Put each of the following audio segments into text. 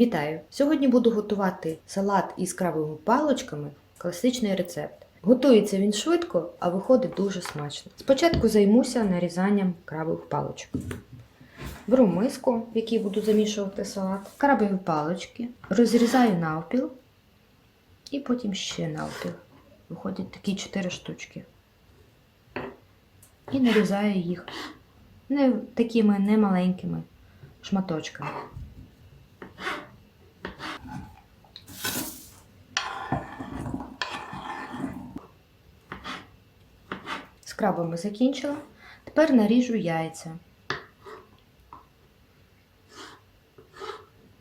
Вітаю! Сьогодні буду готувати салат із крабовими паличками. Класичний рецепт. Готується він швидко, а виходить дуже смачно. Спочатку займуся нарізанням крабових паличок. Беру миску, в якій буду замішувати салат, крабові палички, розрізаю навпіл і потім ще навпіл. Виходять такі 4 штучки. І нарізаю їх не такими немаленькими шматочками. Крабами закінчила. Тепер наріжу яйця.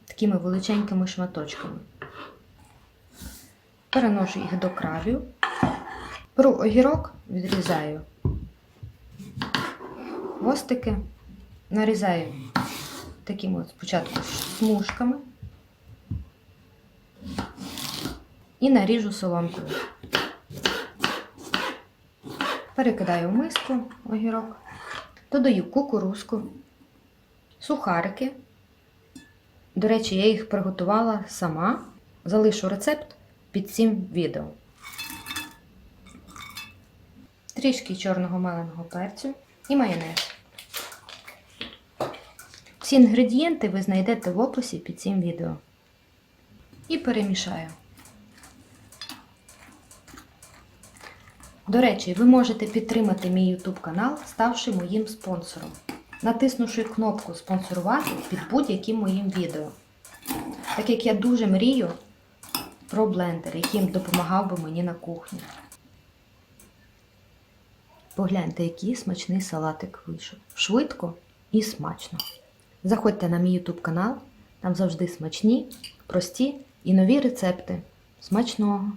Такими величенькими шматочками. Переношу їх до крабів. Беру огірок, відрізаю хвостики, нарізаю такими от спочатку смужками і наріжу соломкою. Перекидаю в миску огірок, додаю кукурузку, сухарики. До речі, я їх приготувала сама. Залишу рецепт під цим відео. Трішки чорного меленого перцю і майонез. Всі інгредієнти ви знайдете в описі під цим відео. І перемішаю. До речі, ви можете підтримати мій YouTube канал, ставши моїм спонсором, натиснувши кнопку спонсорувати під будь-яким моїм відео. Так як я дуже мрію про блендер, яким допомагав би мені на кухні. Погляньте, який смачний салатик вийшов. Швидко і смачно. Заходьте на мій YouTube канал, там завжди смачні, прості і нові рецепти. Смачного!